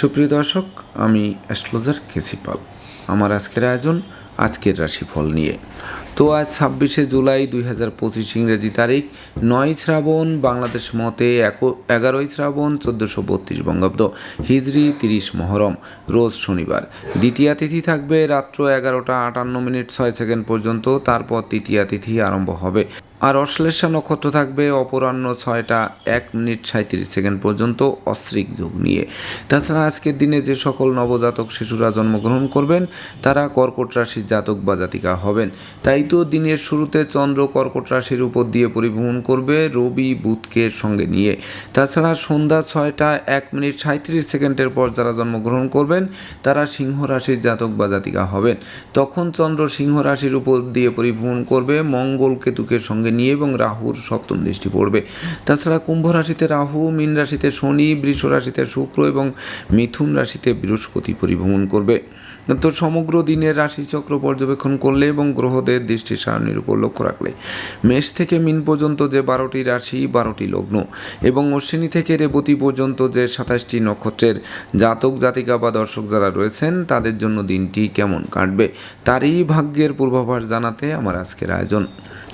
সুপ্রিয় দর্শক, আমি অ্যাস্ট্রোলজার কেসিপাল আমার আজকের আয়োজন আজকের রাশিফল নিয়ে। তো আজ ছাব্বিশে জুলাই দুই হাজার পঁচিশ ইংরেজি তারিখ, নয় শ্রাবণ, বাংলাদেশ মতে এক, এগারোই শ্রাবণ, চোদ্দোশো বত্রিশ বঙ্গাব্দ হিজরি তিরিশ মহরম, রোজ শনিবার। দ্বিতীয়া তিথি থাকবে রাত্র এগারোটা আটান্ন মিনিট ছয় সেকেন্ড পর্যন্ত, তারপর তৃতীয়া তিথি আরম্ভ হবে। আর অশ্লেষা নক্ষত্র থাকবে অপরাহ্ন ছয়টা এক মিনিট সাঁত্রিশ সেকেন্ড পর্যন্ত অশ্রিক যোগ নিয়ে। তাছাড়া আজকের দিনে যে সকল নবজাতক শিশুরা জন্মগ্রহণ করবেন, তারা কর্কট রাশির জাতক বা জাতিকা হবেন। তাই তো দিনের শুরুতে চন্দ্র কর্কট রাশির উপর দিয়ে পরিভ্রমণ করবে রবি বুধকে সঙ্গে নিয়ে। তাছাড়া সন্ধ্যা ছয়টা এক মিনিট সাঁত্রিশ সেকেন্ডের পর যারা জন্মগ্রহণ করবেন, তারা সিংহ রাশির জাতক বা জাতিকা হবেন। তখন চন্দ্র সিংহ রাশির উপর দিয়ে পরিভ্রমণ করবে মঙ্গল কেতুকে সঙ্গে নিয়ে এবং রাহুর সপ্তম দৃষ্টি পড়বে। তাছাড়া কুম্ভ রাশিতে রাহু, মীন রাশিতে শনি, বৃষ রাশিতে শুক্র এবং মিথুন রাশিতে বৃহস্পতি পরিভ্রমণ করবে। তো সমগ্র দিনের রাশিচক্র পর্যবেক্ষণ করলে এবং গ্রহদের দৃষ্টি সারণীর উপর লক্ষ্য রাখলে মেষ থেকে মিন পর্যন্ত যে বারোটি রাশি, বারোটি লগ্ন এবং অশ্বিনী থেকে রেবতী পর্যন্ত যে সাতাশটি নক্ষত্রের জাতক, জাতিকা বা দর্শক যারা রয়েছেন, তাদের জন্য দিনটি কেমন কাটবে, তারই ভাগ্যের পূর্বাভাস জানাতে আমার আজকের আয়োজন।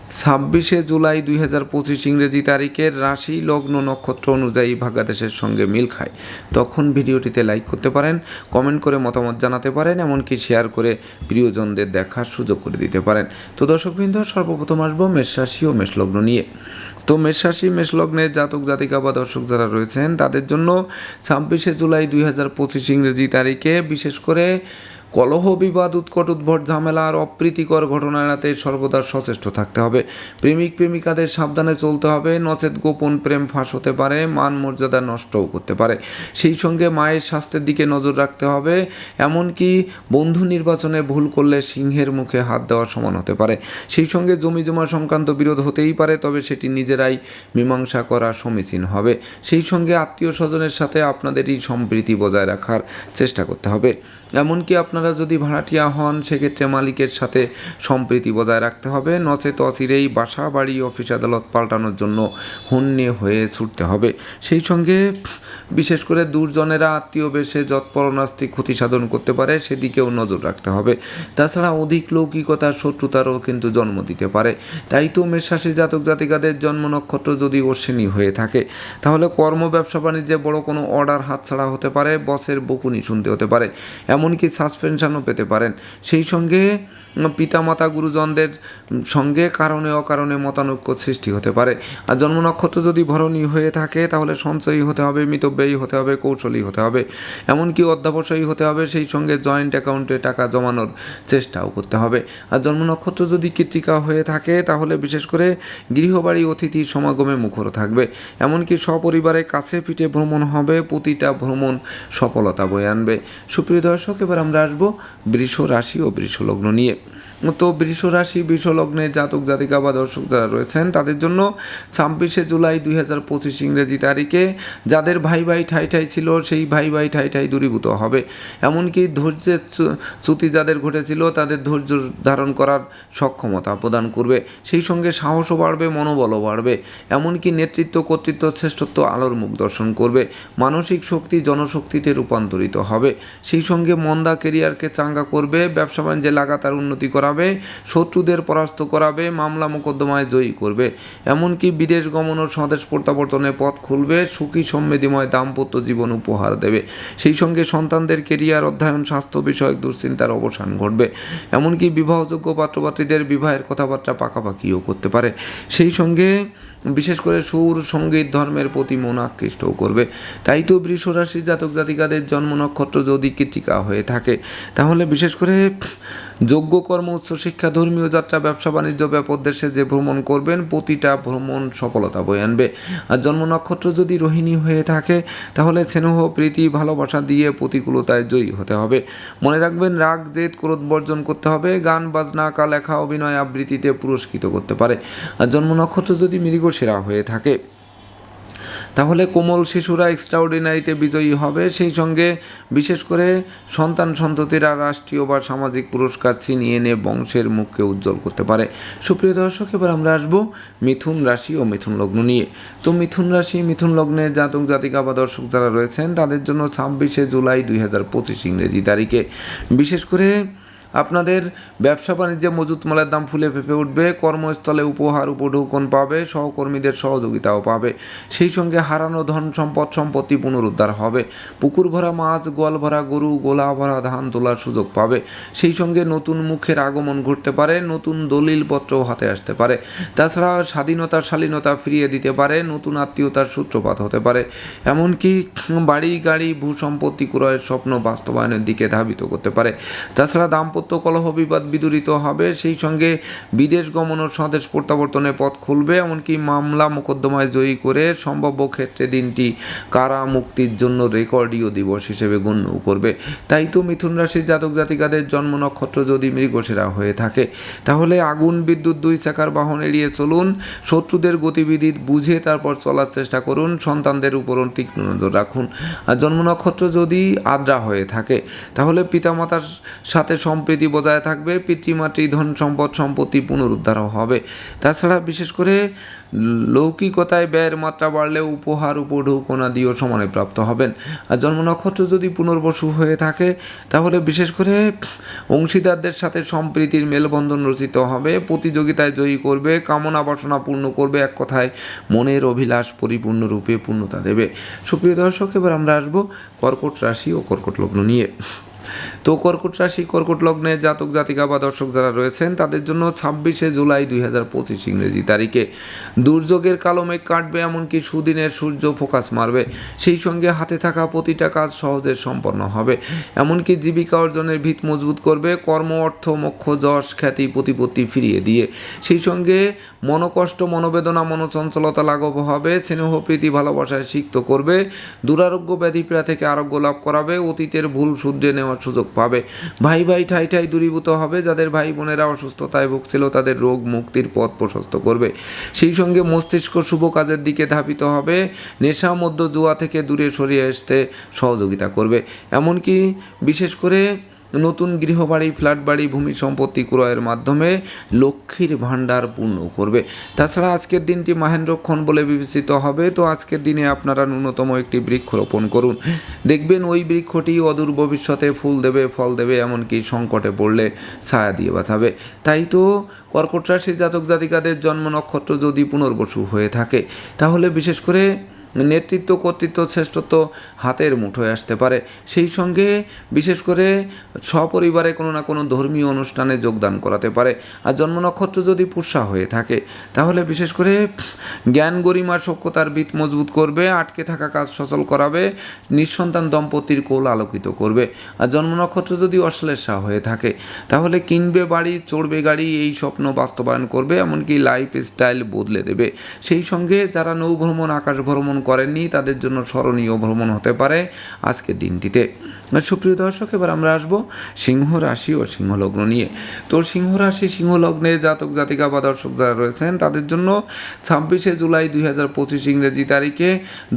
ছাব্বিশে জুলাই দুই হাজার পঁচিশ ইংরেজি তারিখের রাশি লগ্ন নক্ষত্র অনুযায়ী ভাগ্যাদেশের সঙ্গে মিল খায়। তখন ভিডিওটিতে লাইক করতে পারেন, কমেন্ট করে মতামত জানাতে পারেন, এমনকি শেয়ার করে প্রিয়জনদের দেখার সুযোগ করে দিতে পারেন। তো দর্শকবৃন্দ, সর্বপ্রথম আসব মেষ রাশি ও মেষলগ্ন নিয়ে। তো মেষরাশি মেষলগ্নের জাতক, জাতিকা বা দর্শক যারা রয়েছেন, তাদের জন্য ছাব্বিশে জুলাই দুই হাজার পঁচিশ ইংরেজি তারিখে বিশেষ করে কলহ বিবাদ, উৎকট উদ্ভট ঝামেলা আর অপ্রীতিকর ঘটনা এড়াতে সর্বদা সচেষ্ট থাকতে হবে। প্রেমিক, প্রেমিকাদের সাবধানে চলতে হবে। নচেত গোপন প্রেম ফাঁস হতে পারে, মান মর্যাদা নষ্টও করতে পারে। সেই সঙ্গে মায়ের স্বাস্থ্যের দিকে নজর রাখতে হবে। এমনকি বন্ধু নির্বাচনে ভুল করলে সিংহের মুখে হাত দেওয়ার সমান হতে পারে। সেই সঙ্গে জমি জমা সংক্রান্ত বিরোধ হতেই পারে, তবে সেটি নিজেরাই মীমাংসা করা সমীচীন হবে। সেই সঙ্গে আত্মীয় স্বজনের সাথে আপনাদেরই সম্প্রীতি বজায় রাখার চেষ্টা করতে হবে। এমনকি আপনারা যদি ভাড়াটিয়া হন, সেক্ষেত্রে মালিকের সাথে সম্প্রীতি বজায় রাখতে হবে। নচেত অচিরেই বাসা, বাড়ি, অফিস, আদালত পাল্টানোর জন্য হন্যে হয়ে ছুটতে হবে। সেই সঙ্গে বিশেষ করে দুর্জনেরা আত্মীয় বেশে যৎপরণাস্তি ক্ষতি সাধন করতে পারে, সেদিকেও নজর রাখতে হবে। তাছাড়া অধিক লৌকিকতার শত্রুতারও কিন্তু জন্ম দিতে পারে। তাই তো মেষরাশি জাতক জাতিকাদের জন্ম নক্ষত্র যদি অশ্বিনী হয়ে থাকে, তাহলে কর্ম, ব্যবসা, বাণিজ্যে বড় কোনো অর্ডার হাতছাড়া হতে পারে, বসের বকুনি শুনতে হতে পারে। এমনকি সাসপেনশনও পেতে পারেন। সেই সঙ্গে পিতামাতা গুরুজনদের সঙ্গে কারণে অকারণে মতানৈক্য সৃষ্টি হতে পারে। আর জন্ম নক্ষত্র যদি ভরণী হয়ে থাকে, তাহলে সঞ্চয়ী হতে হবে, মিতব্যয়ী হতে হবে, কৌশলী হতে হবে। এমনকি অধ্যাবসায়ী হতে হবে, সেই সঙ্গে জয়েন্ট অ্যাকাউন্টে টাকা জমানোর চেষ্টাও করতে হবে। আর জন্ম নক্ষত্র যদি কৃত্রিকা হয়ে থাকে, তাহলে বিশেষ করে গৃহবাড়ি অতিথি সমাগমে মুখর থাকবে। এমনকি সপরিবারে কাছে পিঠে ভ্রমণ হবে, প্রতিটা ভ্রমণ সফলতা বয়ে আনবে। সুপ্রিয় দর্শক, এবার আমরা আসব বৃষ রাশি ও বৃষ লগ্ন নিয়ে। তো বৃষ রাশি, বৃষ জাতক, জাতিকা বা দর্শক যারা রয়েছেন, তাদের জন্য ছাব্বিশে জুলাই দুই হাজার পঁচিশ ইংরেজি তারিখে যাদের ভাই ভাই ঠাই ঠাই ছিল, সেই ভাই ভাই ঠাই ঠাই দূরীভূত হবে। এমনকি ধৈর্যের চ্যুতি যাদের ঘটেছিল, তাদের ধৈর্য ধারণ করার সক্ষমতা প্রদান করবে। সেই সঙ্গে সাহসও বাড়বে, মনোবলও বাড়বে। এমনকি নেতৃত্ব, কর্তৃত্ব, শ্রেষ্ঠত্ব, আলোর মুখ দর্শন করবে। মানসিক শক্তি, জনশক্তিতে রূপান্তরিত হবে। সেই সঙ্গে মন্দা কেরিয়ারকে চাঙ্গা করবে। ব্যবসা বাণিজ্যে লাগাতার উন্নতি করাবে, শত্রুদের পরাস্ত করাবে, মামলা মোকদ্দমায় জয়ী করবে। এমনকি বিদেশ গমন ও স্বদেশ প্রত্যাবর্তনের পথ খুলবে, সুখী সমৃদ্ধিময় দাম্পত্য জীবন উপহার দেবে। সেই সঙ্গে সন্তানদের কেরিয়ার, অধ্যয়ন, স্বাস্থ্য বিষয়ক দুশ্চিন্তার অবসান ঘটবে। এমনকি বিবাহযোগ্য পাত্রপাত্রীদের বিবাহের কথাবার্তা পাকাপাকিও করতে পারে। সেই সঙ্গে বিশেষ করে সুর, সংগীত, ধর্মের প্রতি মন আকৃষ্টও করবে। তাই তো বৃষ রাশি জাতক জাতিকাদের জন্ম নক্ষত্র যদি কৃতিকা হয়ে থাকে, তাহলে বিশেষ করে যোগ্য কর্ম উচ্চশিক্ষা ধর্মীয় যাত্রা, ব্যবসা, বাণিজ্য ব্যাপোদ্দেশ্যে যে ভ্রমণ করবেন, প্রতিটা ভ্রমণ সফলতা বয়ে আনবে। আর জন্ম নক্ষত্র যদি রোহিণী হয়ে থাকে, তাহলে স্নেহ, প্রীতি, ভালোবাসা দিয়ে প্রতিকূলতায় জয়ী হতে হবে। মনে রাখবেন, রাগ, জেদ, ক্রোধ বর্জন করতে হবে। গান, বাজনা আঁকা লেখা অভিনয় আবৃত্তিতে পুরস্কৃত করতে পারে। আর জন্ম নক্ষত্র যদি মৃগশিরা হয়ে থাকে তাহলে কোমল শিশুরা এক্সট্রাঅর্ডিনারিতে বিজয়ী হবে। সেই সঙ্গে বিশেষ করে সন্তান সন্ততিরা রাষ্ট্রীয় বা সামাজিক পুরস্কার ছিনিয়ে এনে বংশের মুখকে উজ্জ্বল করতে পারে। সুপ্রিয় দর্শক, এবার আমরা আসব মিথুন রাশি ও মিথুন লগ্ন নিয়ে। তো মিথুন রাশি, মিথুন লগ্নে জাতক, জাতিকা বা দর্শক যারা রয়েছেন, তাদের জন্য ছাব্বিশে জুলাই দুই হাজার পঁচিশ ইংরেজি তারিখে। বিশেষ করে আপনাদের ব্যবসা বাণিজ্যে মজুত মালের দাম ফুলে ফেঁপে উঠবে, কর্মস্থলে উপহার উপঢৌকন পাবে, সহকর্মীদের সহযোগিতাও পাবে। সেই সঙ্গে হারানো ধন সম্পদ সম্পত্তি পুনরুদ্ধার হবে। পুকুর ভরা মাছ, গোয়াল ভরা গরু, গোলা ভরা ধান তোলার সুযোগ পাবে। সেই সঙ্গে নতুন মুখের আগমন ঘটতে পারে, নতুন দলিলপত্রও হাতে আসতে পারে। তাছাড়া স্বাধীনতা শালীনতা ফিরিয়ে দিতে পারে, নতুন আত্মীয়তার সূত্রপাত হতে পারে। এমনকি বাড়ি, গাড়ি ভূ সম্পত্তি ক্রয়ের স্বপ্ন বাস্তবায়নের দিকে ধাবিত করতে পারে। তাছাড়া দাম্পত্য কলহ বিবাদ বিদূরিত হবে। সেই সঙ্গে বিদেশ গমন ও স্বদেশ প্রত্যাবর্তনের পথ খুলবে, এমনকি মামলা মোকদ্দমায় জয়ী করে সম্ভাব্য ক্ষেত্রে দিনটি কারা মুক্তির জন্য রেকর্ডীয় দিবস হিসেবে গণ্য করবে। তাই তো মিথুন রাশির জাতক জাতিকাদের জন্ম নক্ষত্র যদি মৃগসেরা হয়ে থাকে, তাহলে আগুন, বিদ্যুৎ, দুই চাকার বাহন এড়িয়ে চলুন, শত্রুদের গতিবিধি বুঝে তারপর চলার চেষ্টা করুন, সন্তানদের উপর তীক্ষ্ণ নজর রাখুন। আর জন্ম নক্ষত্র যদি আদ্রা হয়ে থাকে, তাহলে পিতামাতার সাথে সম্প্রীতি বজায় থাকবে, পিতৃমাতৃ ধন সম্পদ সম্পত্তি পুনরুদ্ধারও হবে। তাছাড়া বিশেষ করে লৌকিকতায় ব্যয়ের মাত্রা বাড়লে উপহার, উপঢৌকনা দিয়েও সমানে প্রাপ্ত হবেন। আর জন্ম নক্ষত্র যদি পুনর্বসু হয়ে থাকে, তাহলে বিশেষ করে অংশীদারদের সাথে সম্প্রীতির মেলবন্ধন রচিত হবে, প্রতিযোগিতায় জয়ী করবে, কামনা বাসনা পূর্ণ করবে, এক কথায় মনের অভিলাষ পরিপূর্ণরূপে পূর্ণতা দেবে। সুপ্রিয় দর্শক, এবার আমরা আসব কর্কট রাশি ও কর্কট লগ্ন নিয়ে। তো কর্কট রাশি, কর্কট লগ্নে জাতক, জাতিকা বা দর্শক যারা রয়েছেন, তাদের জন্য ছাব্বিশে জুলাই দুই হাজার পঁচিশ ইংরেজি তারিখে। দুর্যোগের কালো মেঘ কাটবে, এমনকি সুদিনের সূর্য ফোকাস মারবে। সেই সঙ্গে হাতে থাকা প্রতিটা কাজ সহজে সম্পন্ন হবে। এমনকি জীবিকা অর্জনের ভিত মজবুত করবে, কর্ম, অর্থ, মোক্ষ, যশ, খ্যাতি, প্রতিপত্তি ফিরিয়ে দিয়ে। সেই সঙ্গে মনোকষ্ট, মনোবেদনা, মনোচঞ্চলতা লাঘব হবে, স্নেহ, প্রীতি, ভালোবাসায় সিক্ত করবে, দুরারোগ্য ব্যাধিপীড়া থেকে আরোগ্য লাভ করাবে, অতীতের ভুল শুধরে নেওয়ার সুযোগ পাবে। ভাই ভাই ঠাই ঠাই দূরীভূত হবে। যাদের ভাই বোনেরা অসুস্থতায় ভুগছিল, তাদের রোগ মুক্তির পথ প্রশস্ত করবে। সেই সঙ্গে মস্তিষ্ক শুভ কাজের দিকে ধাবিত হবে। নেশা মধ্য জুয়া থেকে দূরে সরিয়ে আসতে সহযোগিতা করবে। এমনকি বিশেষ করে নতুন গৃহবাড়ি ফ্ল্যাট বাড়ি ভূমি সম্পত্তি ক্রয়ের মাধ্যমে লক্ষ্মীর ভাণ্ডার পূর্ণ করবে। তাছাড়া আজকের দিনটি মাহেন্দ্রক্ষণ বলে বিবেচিত হবে। তো আজকের দিনে আপনারা ন্যূনতম একটি বৃক্ষ রোপণ করুন। দেখবেন ওই বৃক্ষটি অদূর ভবিষ্যতে ফুল দেবে, ফল দেবে, এমনকি সংকটে পড়লে ছায়া দিয়ে বাঁচাবে। তাই তো কর্কট রাশির জাতক জাতিকাদের জন্ম নক্ষত্র যদি পুনর্বসু হয়ে থাকে, তাহলে বিশেষ করে নেতৃত্ব কর্তৃত্ব শ্রেষ্ঠত্ব হাতের মুঠোয় আসতে পারে। সেই সঙ্গে বিশেষ করে সপরিবারে কোনো না কোনো ধর্মীয় অনুষ্ঠানে যোগদান করাতে পারে। আর জন্ম নক্ষত্র যদি পুষা হয়ে থাকে, তাহলে বিশেষ করে জ্ঞান গরিমা সক্ষতার ভিত মজবুত করবে, আটকে থাকা কাজ সচল করাবে, নিঃসন্তান দম্পতির কোল আলোকিত করবে। আর জন্ম নক্ষত্র যদি অশ্লেষা হয়ে থাকে, তাহলে কিনবে বাড়ি, চড়বে গাড়ি, এই স্বপ্ন বাস্তবায়ন করবে, এমনকি লাইফ স্টাইল বদলে দেবে। সেই সঙ্গে যারা নৌ ভ্রমণ, আকাশ ভ্রমণ করেননি তাদের জন্য স্মরণীয় ভ্রমণ হতে পারে আজকের দিনটিতে। সুপ্রিয় দর্শক, এবার আমরা আসব সিংহ রাশি ও সিংহ লগ্ন নিয়ে। তো সিংহ রাশি, সিংহ লগ্নে জাতক, জাতিকা বা দর্শক যারা রয়েছেন, তাদের জন্য ছাব্বিশে জুলাই দুই হাজার পঁচিশ ইংরেজি তারিখে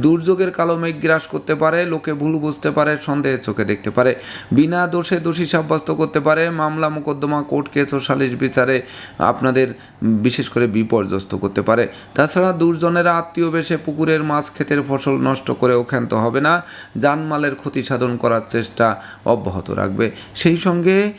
দুর্যোগের কালো মেঘ গ্রাস করতে পারে, লোকে ভুল বুঝতে পারে সন্দেহের চোখে দেখতে পারে। বিনা দোষে দোষী সাব্যস্ত করতে পারে, মামলা মোকদ্দমা, কোর্ট কেস ও সালিশ বিচারে আপনাদের বিশেষ করে বিপর্যস্ত করতে পারে। তাছাড়া দুর্জনেরা আত্মীয় বেশে পুকুরের মাছ, ক্ষেতের ফসল নষ্ট করেও ক্ষান্ত হবে না জানমালের ক্ষতি সাধন করার চেষ্টা অব্যাহত রাখবে। সেই সঙ্গে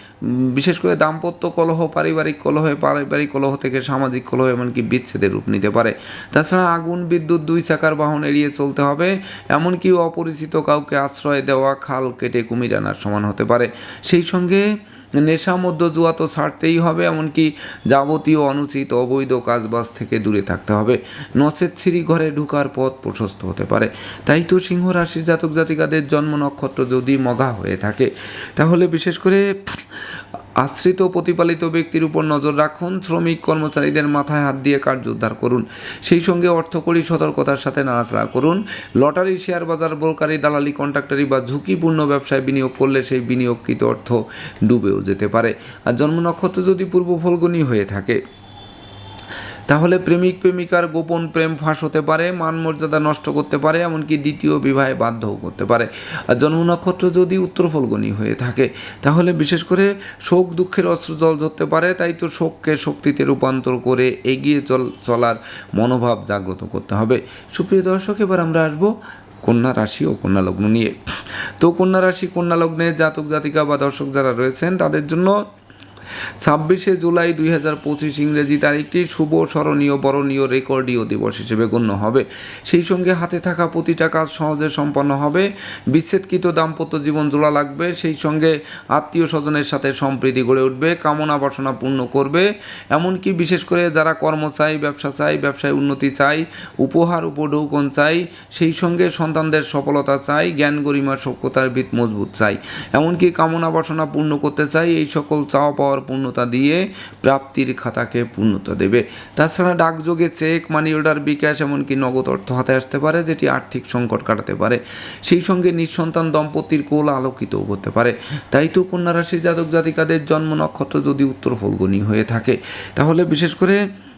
বিশেষ করে দাম্পত্য কলহ, পারিবারিক কলহে, পারিবারিক কলহ থেকে সামাজিক কলহ এমনকি বিচ্ছেদের রূপ নিতে পারে। তাছাড়া আগুন, বিদ্যুৎ, দুই চাকার বাহন এড়িয়ে চলতে হবে এমনকি অপরিচিত কাউকে আশ্রয় দেওয়া খাল কেটে কুমির আনার সমান হতে পারে। সেই সঙ্গে নেশা মধ্য জুয়া তো ছাড়তেই হবে, এমনকি যাবতীয় অনুচিত অবৈধ কাজবাজ থেকে দূরে থাকতে হবে। নচেত ছিঁড়ি ঘরে ঢুকার পথ প্রশস্ত হতে পারে। তাই তো সিংহ রাশির জাতক জাতিকাদের জন্ম নক্ষত্র যদি মগা হয়ে থাকে, তাহলে বিশেষ করে আশ্রিত প্রতিপালিত ব্যক্তির উপর নজর রাখুন, শ্রমিক কর্মচারীদের মাথায় হাত দিয়ে কার্য উদ্ধার করুন। সেই সঙ্গে অর্থকরী সতর্কতার সাথে নাড়াচাড়া করুন। লটারি, শেয়ার বাজার, বোরকারি, দালালি, কন্ট্রাক্টারি বা ঝুঁকিপূর্ণ ব্যবসায় বিনিয়োগ করলে সেই বিনিয়োগকৃত অর্থ ডুবেও যেতে পারে। আর জন্ম নক্ষত্র যদি পূর্ব ফলগুনি হয়ে থাকে। তাহলে প্রেমিক প্রেমিকার গোপন প্রেম ফাঁস হতে পারে, মান মর্যাদা নষ্ট করতে পারে, এমনকি দ্বিতীয় বিবাহে বাধ্যও করতে পারে। আর জন্ম নক্ষত্র যদি উত্তর হয়ে থাকে, তাহলে বিশেষ করে শোক দুঃখের অস্ত্র জল ধরতে পারে, তাই তো শোককে শক্তিতে রূপান্তর করে এগিয়ে চল চলার মনোভাব জাগ্রত করতে হবে। সুপ্রিয় দর্শক, এবার আমরা আসব কন্যা রাশি ও কন্যা লগ্ন নিয়ে। তো কন্যা রাশি, কন্যা লগ্নে জাতক জাতিকা বা দর্শক যারা রয়েছেন, তাদের জন্য ছাব্বিশে জুলাই দুই হাজার পঁচিশ ইংরেজি তারিখটি শুভ, স্মরণীয়, বরণীয় রেকর্ডীয় দিবস হিসেবে গণ্য হবে। সেই সঙ্গে হাতে থাকা প্রতিটা কাজ সহজে সম্পন্ন হবে। বিচ্ছেদকৃত দাম্পত্য জীবন জোড়া লাগবে। সেই সঙ্গে আত্মীয় স্বজনের সাথে সম্প্রীতি গড়ে উঠবে, কামনা বাসনা পূর্ণ করবে। এমনকি বিশেষ করে যারা কর্ম চাই ব্যবসা চাই ব্যবসায় উন্নতি চাই উপহার উপঢৌকন চাই সেই সঙ্গে সন্তানদের সফলতা চাই জ্ঞান গরিমা সভ্যতার ভিত মজবুত চাই এমনকি কামনা বাসনা পূর্ণ করতে চাই এই সকল চাওয়া পাওয়ার পূর্ণতা দিয়ে প্রাপ্তির খাতাকে পূর্ণতা দেবে। তাছাড়া ডাকযোগে চেক মানি অর্ডার বিকাশ এমনকি নগদ অর্থ হাতে আসতে পারে, যেটি আর্থিক সংকট কাটাতে পারে। সেই সঙ্গে নিঃসন্তান দম্পতির কোল আলোকিতও হতে পারে। তাই তো কন্যা রাশির জাতক জাতিকাদের জন্ম নক্ষত্র যদি উত্তর ফলগুনি হয়ে থাকে, তাহলে বিশেষ করে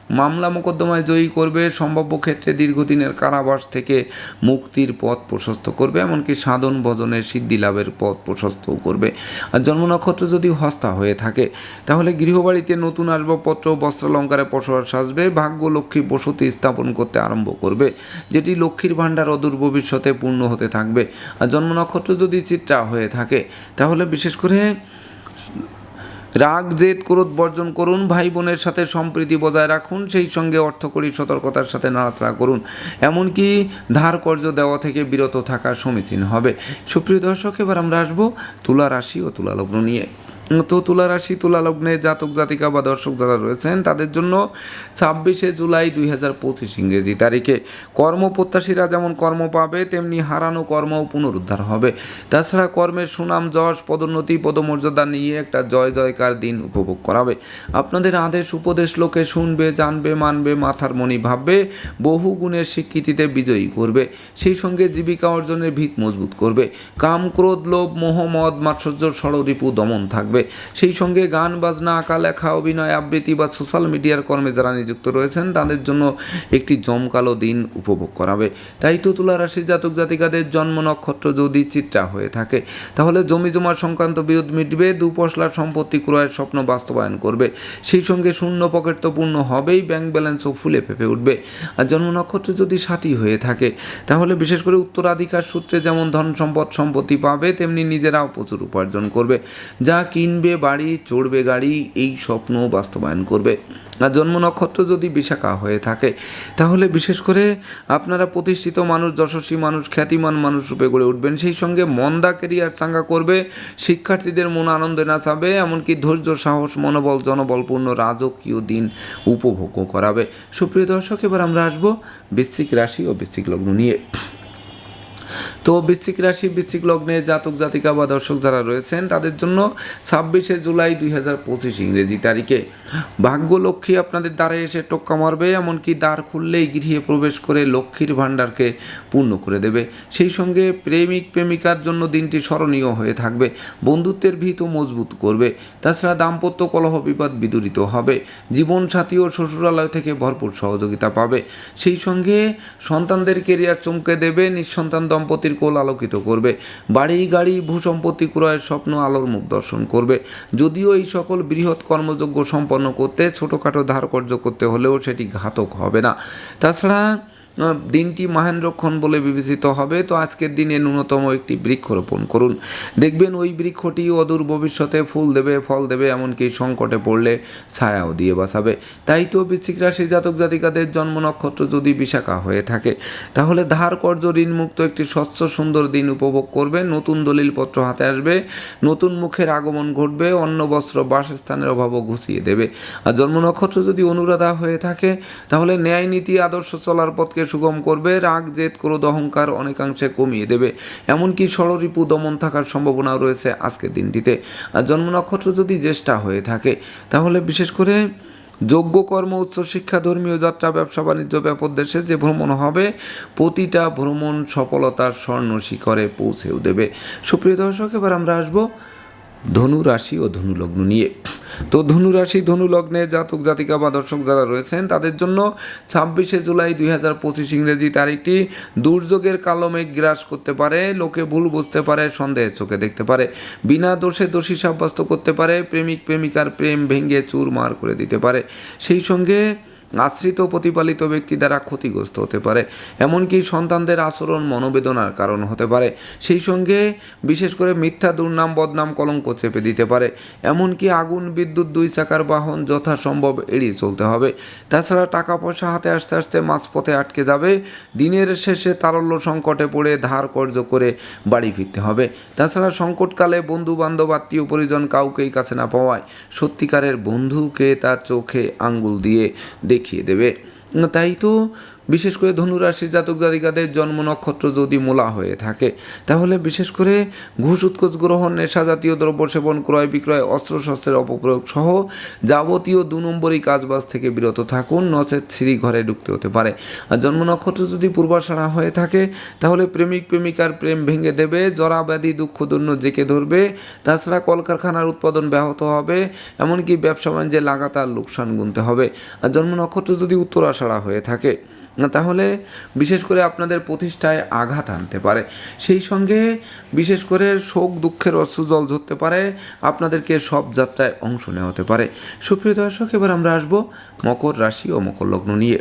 মামলা মোকদ্দমায় জয়ী করবে, সম্ভাব্য ক্ষেত্রে দীর্ঘদিনের কারাবাস থেকে মুক্তির পথ প্রশস্ত করবে, এমনকি সাধন ভজনের সিদ্ধি লাভের পথ প্রশস্তও করবে। আর জন্ম নক্ষত্র যদি হস্তা হয়ে থাকে, তাহলে গৃহবাড়িতে নতুন আসবাবপত্র, বস্ত্রালঙ্কারে পসর সাজবে ভাগ্য লক্ষ্মী বসতি স্থাপন করতে আরম্ভ করবে, যেটি লক্ষ্মীর ভাণ্ডার অদূর ভবিষ্যতে পূর্ণ হতে থাকবে। আর জন্ম নক্ষত্র যদি চিত্রা হয়ে থাকে, তাহলে বিশেষ করে রাগ, জেদ, ক্রোধ বর্জন করুন ভাই বোনের সাথে সম্প্রীতি বজায় রাখুন, সেই সঙ্গে অর্থকরী সতর্কতার সাথে নাড়াচাড়া করুন। এমনকি ধার কর্য দেওয়া থেকে বিরত থাকা সমীচীন হবে। সুপ্রিয় দর্শক, এবার আমরা আসব তুলা রাশি ও তুলা লগ্ন নিয়ে। তো তুলা রাশি তুলা লগ্নে জাতক, জাতিকা বা দর্শক যারা রয়েছেন, তাদের জন্য ছাব্বিশে জুলাই দুই হাজার পঁচিশ ইংরেজি তারিখে কর্মপ্রত্যাশীরা যেমন কর্ম পাবে, তেমনি হারানো কর্মও পুনরুদ্ধার হবে। তাছাড়া কর্মের সুনাম, যশ, পদোন্নতি, পদমর্যাদা নিয়ে একটা জয়, জয়কার দিন উপভোগ করাবে। আপনাদের আদেশ, উপদেশ লোকে শুনবে, জানবে, মানবে, মাথার মনি ভাববে, বহু গুণের স্বীকৃতিতে বিজয়ী করবে। সেই সঙ্গে জীবিকা অর্জনের ভিত মজবুত করবে। কাম, ক্রোধ, লোভ, মোহ, মদ, মাৎসর্য ষড়রিপু দমন থাকবে। সেই সঙ্গে গান, বাজনা, আঁকা, লেখা, অভিনয়, আবৃত্তি বা সোশ্যাল মিডিয়ার কর্মে যারা নিযুক্ত রয়েছেন, তাদের জন্য একটি জমকালো দিন উপভোগ করাবে। তাই তো তুলা রাশির জাতক জাতিকাদের জন্ম নক্ষত্র যদি চিত্রা হয়ে থাকে, তাহলে জমি জমা সংক্রান্ত বিরোধ মিটবে দুপশলার সম্পত্তি ক্রয়ের স্বপ্ন বাস্তবায়ন করবে। সেই সঙ্গে শূন্য পকেট তো পূর্ণ হবেই, ব্যাংক ব্যালেন্সও ফুলে ফেপে উঠবে। আর জন্ম নক্ষত্র যদি সাথী হয়ে থাকে, তাহলে বিশেষ করে উত্তরাধিকার সূত্রে যেমন ধন সম্পদ সম্পত্তি পাবে, তেমনি নিজেরাও প্রচুর উপার্জন করবে। যা কিনবে বাড়ি, চড়বে গাড়ি, এই স্বপ্ন বাস্তবায়ন করবে। আর জন্ম নক্ষত্র যদি বিশাখা হয়ে থাকে, তাহলে বিশেষ করে আপনারা প্রতিষ্ঠিত মানুষ, যশস্বী মানুষ, খ্যাতিমান মানুষ রূপে গড়ে উঠবেন। সেই সঙ্গে মন্দা কেরিয়ার চাঙ্গা করবে, শিক্ষার্থীদের মন আনন্দে নাচাবে, এমনকি ধৈর্য, সাহস, মনোবল, জনবলপূর্ণ রাজকীয় দিন উপভোগও করাবে। সুপ্রিয় দর্শক, এবার আমরা আসব বৃশ্চিক রাশি ও বৃশ্চিক লগ্ন নিয়ে। তো বৃশ্চিক রাশি, বৃশ্চিক লগ্নে জাতক, জাতিকা বা দর্শক যারা রয়েছেন, তাদের জন্য ছাব্বিশে জুলাই দুই হাজার পঁচিশ ইংরেজি তারিখে। ভাগ্য লক্ষ্মী আপনাদের দ্বারে এসে টোক্কা মারবে, এমনকি দ্বার খুললেই গৃহে প্রবেশ করে লক্ষ্মীর ভাণ্ডারকে পূর্ণ করে দেবে। সেই সঙ্গে প্রেমিক, প্রেমিকার জন্য দিনটি স্মরণীয় হয়ে থাকবে, বন্ধুত্বের ভিতও মজবুত করবে। তাছাড়া দাম্পত্য কলহ বিপদ বিদূরিত হবে, জীবনসাথী ও শ্বশুরালয় থেকে ভরপুর সহযোগিতা পাবে। সেই সঙ্গে সন্তানদের কেরিয়ার চমকে দেবে, নিঃসন্তান দম্পতির কোল আলোকিত করবে। বাড়ি, গাড়ি, ভূসম্পত্তি ক্রয়ের স্বপ্ন আলোর মুখ দর্শন করবে। যদিও এই সকল বৃহৎ কর্মযোগ্য সম্পন্ন করতে ছোটোখাটো ধারকর্য করতে হলেও সেটি ঘাতক হবে না। তাছাড়া দিনটি মহেন্দ্রক্ষণ বলে বিবেচিত হবে। তো আজকের দিনে ন্যূনতম একটি বৃক্ষরোপণ করুন। দেখবেন ওই বৃক্ষটি অদূর ভবিষ্যতে ফুল দেবে, ফল দেবে, এমনকি সংকটে পড়লে ছায়াও দিয়ে বাঁচাবে তাই তো বৃশ্চিক রাশি জাতক জাতিকাদের জন্ম নক্ষত্র যদি বিশাখা হয়ে থাকে, তাহলে ধার কর্য ঋণমুক্ত একটি স্বচ্ছ সুন্দর দিন উপভোগ করবে। নতুন দলিলপত্র হাতে আসবে, নতুন মুখের আগমন ঘটবে, অন্ন, বস্ত্র, বাসস্থানের অভাবও ঘুষিয়ে দেবে। আর জন্ম নক্ষত্র যদি অনুরাধা হয়ে থাকে, তাহলে ন্যায় নীতি, আদর্শ চলার পথকে সুগম করবে, রাগ, জেদ, ক্রোধ, অহংকার অনেকাংশে কমিয়ে দেবে। এমনকি ষড়রিপু দমন থাকার সম্ভাবনাও রয়েছে আজকের দিনটিতে। জন্ম নক্ষত্র যদি জ্যেষ্ঠা হয়ে থাকে, তাহলে বিশেষ করে যোগ্য কর্ম উচ্চশিক্ষা ধর্মীয় যাত্রা, ব্যবসা, বাণিজ্য, ব্যাপক দেশে যে ভ্রমণ হবে, প্রতিটা ভ্রমণ সফলতার স্বর্ণ শিখরে পৌঁছেও দেবে। সুপ্রিয় দর্শক, এবার আমরা আসব ধনু রাশি ও ধনু লগ্ন নিয়ে। তো ধনুরাশি ধনু লগ্নে জাতক, জাতিকা বা দর্শক যারা রয়েছেন, তাদের জন্য ছাব্বিশে জুলাই দুই হাজার পঁচিশ ইংরেজি তারিখটি দুর্যোগের কালমে গ্রাস করতে পারে, লোকে ভুল বুঝতে পারে সন্দেহের চোখে দেখতে পারে। বিনা দোষে দোষী সাব্যস্ত করতে পারে, প্রেমিক, প্রেমিকার প্রেম ভেঙে চুরমার করে দিতে পারে। সেই সঙ্গে আশ্রিত প্রতিপালিত ব্যক্তি দ্বারা ক্ষতিগ্রস্ত হতে পারে। এমনকি সন্তানদের আচরণ মনোবেদনার কারণ হতে পারে। সেই সঙ্গে বিশেষ করে মিথ্যা, দুর্নাম, বদনাম, কলঙ্ক চেপে দিতে পারে। এমনকি আগুন, বিদ্যুৎ, দুই চাকার বাহন যথাসম্ভব এড়িয়ে চলতে হবে। তাছাড়া টাকা পয়সা হাতে আসতে আসতে মাঝপথে আটকে যাবে। দিনের শেষে তারল্য সংকটে পড়ে ধার কর্য করে বাড়ি ফিরতে হবে। তাছাড়া সংকটকালে বন্ধু বান্ধব আত্মীয়, পরিজন কাউকেই কাছে না পাওয়ায় সত্যিকারের বন্ধুকে তার চোখে আঙ্গুল দিয়ে দেখিয়ে দেবে। তাই তো বিশেষ করে ধনুরাশি জাতক জাতিকাদের জন্ম নক্ষত্র যদি মোলা হয়ে থাকে, তাহলে বিশেষ করে ঘুষ, উৎকোচ গ্রহণ, নেশা জাতীয় দ্রব্য সেবন, ক্রয় বিক্রয় অস্ত্রশস্ত্রের অপপ্রয়োগ সহ যাবতীয় দু নম্বরই কাজবাজ থেকে বিরত থাকুন, নচেত সিঁড়ি ঘরে ঢুকতে হতে পারে। আর জন্ম নক্ষত্র যদি পূর্বাশারা হয়ে থাকে, তাহলে প্রেমিক, প্রেমিকার প্রেম ভেঙে দেবে, জরা, ব্যাধি, দুঃখ দুর্ন জেকে ধরবে। তাছাড়া কলকারখানার উৎপাদন ব্যাহত হবে, এমনকি ব্যবসা বাণিজ্যে লাগাতার লোকসান গুনতে হবে। আর জন্ম নক্ষত্র যদি উত্তরাষাঢ়া হয়ে থাকে তাহলে বিশেষ করে আপনাদের প্রতিষ্ঠায় আঘাত আনতে পারে। সেই সঙ্গে বিশেষ করে শোক, দুঃখের অশ্রু জল ঝরতে পারে, আপনাদেরকে সব যাত্রায় অংশ নেওয়া হতে পারে। সুপ্রিয় দর্শক, এবার আমরা আসব মকর রাশি ও মকর লগ্ন নিয়ে।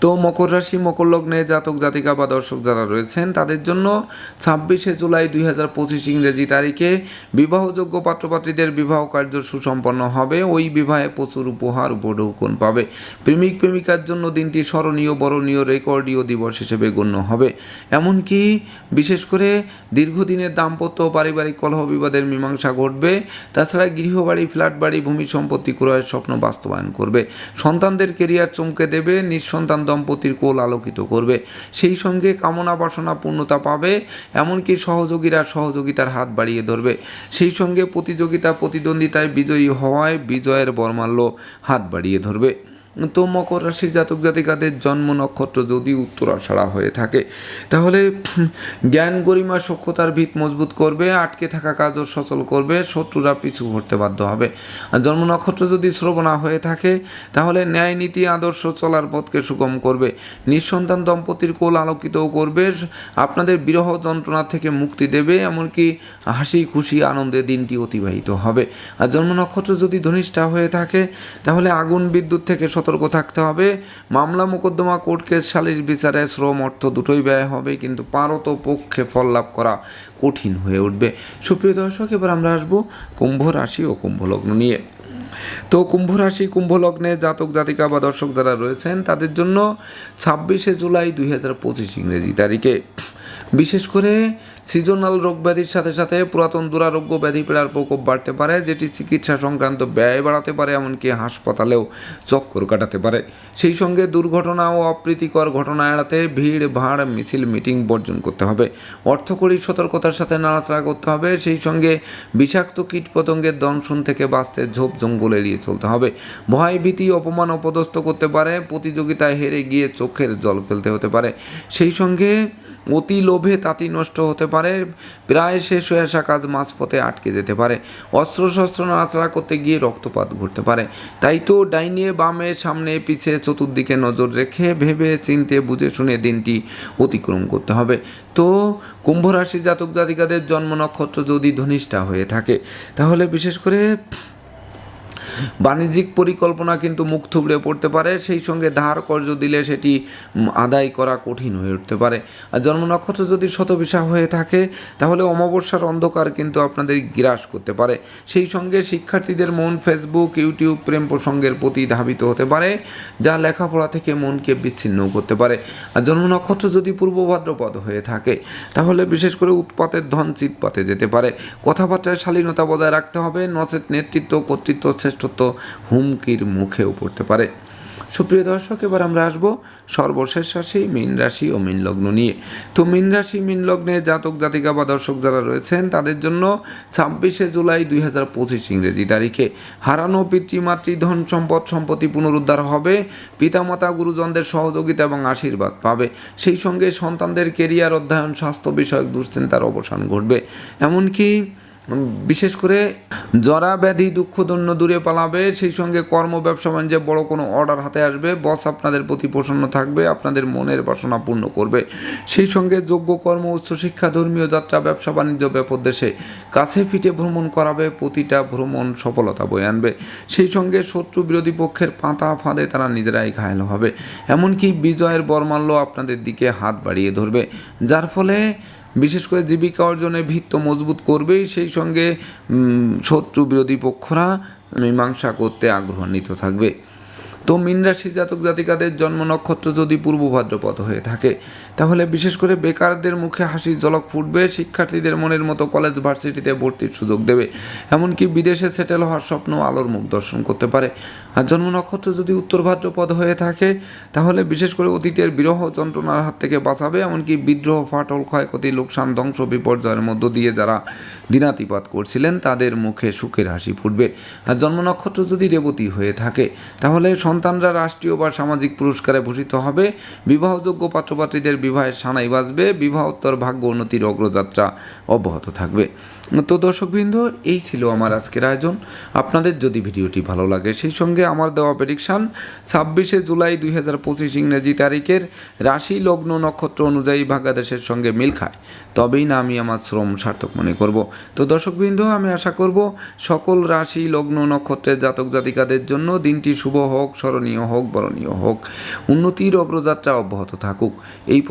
তো মকর রাশি, মকর লগ্নে জাতক, জাতিকা বা দর্শক যারা রয়েছেন, তাদের জন্য ছাব্বিশে জুলাই দুই হাজার পঁচিশ ইংরেজি তারিখে বিবাহযোগ্য পাত্রপাত্রীদের বিবাহ কার্য সুসম্পন্ন হবে। ওই বিবাহে প্রচুর উপহার, উপঢৌকন পাবে। প্রেমিক, প্রেমিকার জন্য দিনটি স্মরণীয়, বরণীয় রেকর্ডীয় দিবস হিসেবে গণ্য হবে। এমনকি বিশেষ করে দীর্ঘদিনের দাম্পত্য পারিবারিক কলহ বিবাদের মীমাংসা ঘটবে। তাছাড়া গৃহবাড়ি ফ্ল্যাট বাড়ি ভূমি সম্পত্তি ক্রয়ের স্বপ্ন বাস্তবায়ন করবে। সন্তানদের কেরিয়ার চমকে দেবে। নিঃসন্তান দম্পতির কোল আলোকিত করবে। সেই সঙ্গে কামনা বাসনা পূর্ণতা পাবে, এমনকি সহযোগীরা সহযোগিতার হাত বাড়িয়ে ধরবে। সেই সঙ্গে প্রতিযোগিতা প্রতিদ্বন্দ্বিতায় বিজয়ী হওয়ায় বিজয়ের বর্মাল্য হাত বাড়িয়ে ধরবে। তো মকর রাশির জাতক জাতিকাদের জন্ম নক্ষত্র যদি উত্তরাষাঢ়া হয়ে থাকে, তাহলে জ্ঞান গরিমা সক্ষতার ভিত মজবুত করবে, আটকে থাকা কাজও সচল করবে, শত্রুরা পিছু হতে বাধ্য হবে। আর জন্ম নক্ষত্র যদি শ্রবণা হয়ে থাকে, তাহলে ন্যায় নীতি, আদর্শ চলার পথকে সুগম করবে। নিঃসন্তান দম্পতির কোল আলোকিতও করবে, আপনাদের বিরহ যন্ত্রণা থেকে মুক্তি দেবে, এমনকি হাসি খুশি আনন্দে দিনটি অতিবাহিত হবে। আর জন্ম নক্ষত্র যদি ধনিষ্ঠা হয়ে থাকে, তাহলে আগুন বিদ্যুৎ থেকে সতর্ক থাকতে হবে। মামলা মোকদ্দমা কোর্ট কেস সালিশ বিচারে শ্রম অর্থ দুটোই ব্যয় হবে, কিন্তু পারত পক্ষে ফল লাভ করা কঠিন হয়ে উঠবে। সুপ্রিয় দর্শক, এবার আমরা আসব কুম্ভ রাশি ও কুম্ভ লগ্ন নিয়ে। তো কুম্ভ রাশি, কুম্ভ লগ্নে জাতক, জাতিকা বা দর্শক যারা রয়েছেন, তাদের জন্য ছাব্বিশে জুলাই দুই হাজার পঁচিশ ইংরেজি তারিখে। বিশেষ করে সিজনাল রোগ ব্যাধির সাথে সাথে পুরাতন দুরারোগ্য ব্যাধি পীড়ার প্রকোপ বাড়তে পারে, যেটি চিকিৎসা সংক্রান্ত ব্যয় বাড়াতে পারে, এমনকি হাসপাতালেও চক্কর কাটাতে পারে। সেই সঙ্গে দুর্ঘটনা ও অপ্রীতিকর ঘটনা এড়াতে ভিড়, ভাড়, মিছিল, মিটিং বর্জন করতে হবে। অর্থকরী সতর্কতার সাথে নাড়াচাড়া করতে হবে, সেই সঙ্গে বিষাক্ত কীটপতঙ্গের দংশন থেকে বাঁচতে ঝোপ জঙ্গল এড়িয়ে চলতে হবে। ভয়, ভীতি, অপমান অপদস্থ করতে পারে, প্রতিযোগিতায় হেরে গিয়ে চোখের জল ফেলতে হতে পারে। সেই সঙ্গে অতি লোভে তাঁতি নষ্ট হতে পারে, প্রায় শেষ হয়ে আসা কাজ মাঝপথে আটকে যেতে পারে। অস্ত্রশস্ত্র নাড়াচাড়া করতে গিয়ে রক্তপাত ঘটতে পারে। তাই তো ডাইনে বামে সামনে পিছে চতুর্দিকে নজর রেখে ভেবে চিনতে বুঝে শুনে দিনটি অতিক্রম করতে হবে। তো কুম্ভ রাশি জাতক জাতিকাদের জন্ম নক্ষত্র যদি ধনিষ্ঠা হয়ে থাকে, তাহলে বিশেষ করে বাণিজ্যিক পরিকল্পনা কিন্তু মুখ থুবড়ে পড়তে পারে, সেই সঙ্গে ধার কর্য দিলে সেটি আদায় করা কঠিন হয়ে উঠতে পারে। আর জন্ম নক্ষত্র যদি শতবিশা হয়ে থাকে, তাহলে অমাবস্যার অন্ধকার কিন্তু আপনাদের গ্রাস করতে পারে। সেই সঙ্গে শিক্ষার্থীদের মন ফেসবুক ইউটিউব প্রেম প্রসঙ্গের প্রতি ধাবিত হতে পারে, যা লেখাপড়া থেকে মনকে বিচ্ছিন্ন করতে পারে। আর জন্ম নক্ষত্র যদি পূর্ব ভাদ্রপদ হয়ে থাকে, তাহলে বিশেষ করে উৎপাতের ধন চিৎপাতে যেতে পারে। কথাবার্তায় শালীনতা বজায় রাখতে হবে, নচেত নেতৃত্ব কর্তৃত্ব শ্রেষ্ঠত্ব হুমকির মুখেও পড়তে পারে। সুপ্রিয় দর্শক, এবার আমরা আসব সর্বশেষ রাশি, মীন রাশি ও মীন লগ্ন নিয়ে। তো মীন রাশি, মীন লগ্নে জাতক, জাতিকা বা দর্শক যারা রয়েছেন, তাদের জন্য ছাব্বিশে জুলাই দুই হাজার পঁচিশ ইংরেজি তারিখে হারানো পিতৃমাতৃ ধন সম্পদ, সম্পত্তি পুনরুদ্ধার হবে, পিতামাতা, গুরুজনদের সহযোগিতা এবং আশীর্বাদ পাবে। সেই সঙ্গে সন্তানদের কেরিয়ার অধ্যয়ন, স্বাস্থ্য বিষয়ক দুশ্চিন্তার অবসান ঘটবে। এমনকি বিশেষ করে জরা ব্যাধি, দুঃখ, দন্য দূরে পালাবে, সেই সঙ্গে কর্ম, ব্যবসা, বাণিজ্যে বড় কোনো অর্ডার হাতে আসবে। বস আপনাদের প্রতি প্রসন্ন থাকবে, আপনাদের মনের বাসনা পূর্ণ করবে। সেই সঙ্গে যোগ্য কর্ম উচ্চশিক্ষা ধর্মীয় যাত্রা, ব্যবসা, বাণিজ্য ব্যাপক দেশে কাছে পিঠে ভ্রমণ করাবে, প্রতিটা ভ্রমণ সফলতা বয়ে আনবে। সেই সঙ্গে শত্রু বিরোধী পক্ষের পাতা ফাঁদে তারা নিজেরাই ঘায়ল হবে। এমনকি বিজয়ের বর্মাল্য আপনাদের দিকে হাত বাড়িয়ে ধরবে। যার ফলে বিশেষ করে জীবিকা অর্জনের ভিত্ত মজবুত করবেই, সেই সঙ্গে শত্রু বিরোধী পক্ষরা মীমাংসা করতে আগ্রহান্বিত থাকবে। তো মীন রাশি জাতক জাতিকাদের জন্ম নক্ষত্র যদি পূর্ব ভাদ্রপদ হয়ে থাকে তাহলে বিশেষ করে বেকারদের মুখে হাসির ঝলক ফুটবে, শিক্ষার্থীদের মনের মতো কলেজ ভার্সিটিতে ভর্তির সুযোগ দেবে। এমনকি বিদেশে সেটেল হওয়ার স্বপ্ন আলোর মুখ দর্শন করতে পারে। আর জন্ম নক্ষত্র যদি উত্তর ভাদ্রপদ হয়ে থাকে, তাহলে বিশেষ করে অতীতের বিরহ যন্ত্রণার হাত থেকে বাঁচাবে। এমনকি বিদ্রোহ, ফাটল, ক্ষয়ক্ষতি, লোকসান, ধ্বংস, বিপর্যয়ের মধ্য দিয়ে যারা দিনাতিপাত করছিলেন, তাদের মুখে সুখের হাসি ফুটবে। আর জন্ম নক্ষত্র যদি রেবতী হয়ে থাকে, তাহলে সন্তানরা রাষ্ট্রীয় বা সামাজিক পুরস্কারে ভূষিত হবে। বিবাহযোগ্য পাত্রপাত্রীদের বিবাহের সানাই বাজবে, বিবাহোত্তর ভাগ্য উন্নতির অগ্রযাত্রা অব্যাহত থাকবে। তো দর্শকবৃন্দ, এই ছিল আমার আজকের আয়োজন। আপনাদের যদি ভিডিওটি ভালো লাগে, সেই সঙ্গে আমার দেওয়া প্রেডিকশান ছাব্বিশে জুলাই দুই হাজার পঁচিশ ইংরেজি তারিখের রাশি লগ্ন নক্ষত্র অনুযায়ী বাংলাদেশের সঙ্গে মিল খায়। তবেই না আমি আমার শ্রম সার্থক মনে করব। তো দর্শকবৃন্দ, আমি আশা করব সকল রাশি লগ্ন নক্ষত্রের জাতক জাতিকাদের জন্য দিনটি শুভ হোক, স্মরণীয় হোক, বরণীয় হোক। উন্নতির অগ্রযাত্রা অব্যাহত থাকুক। এই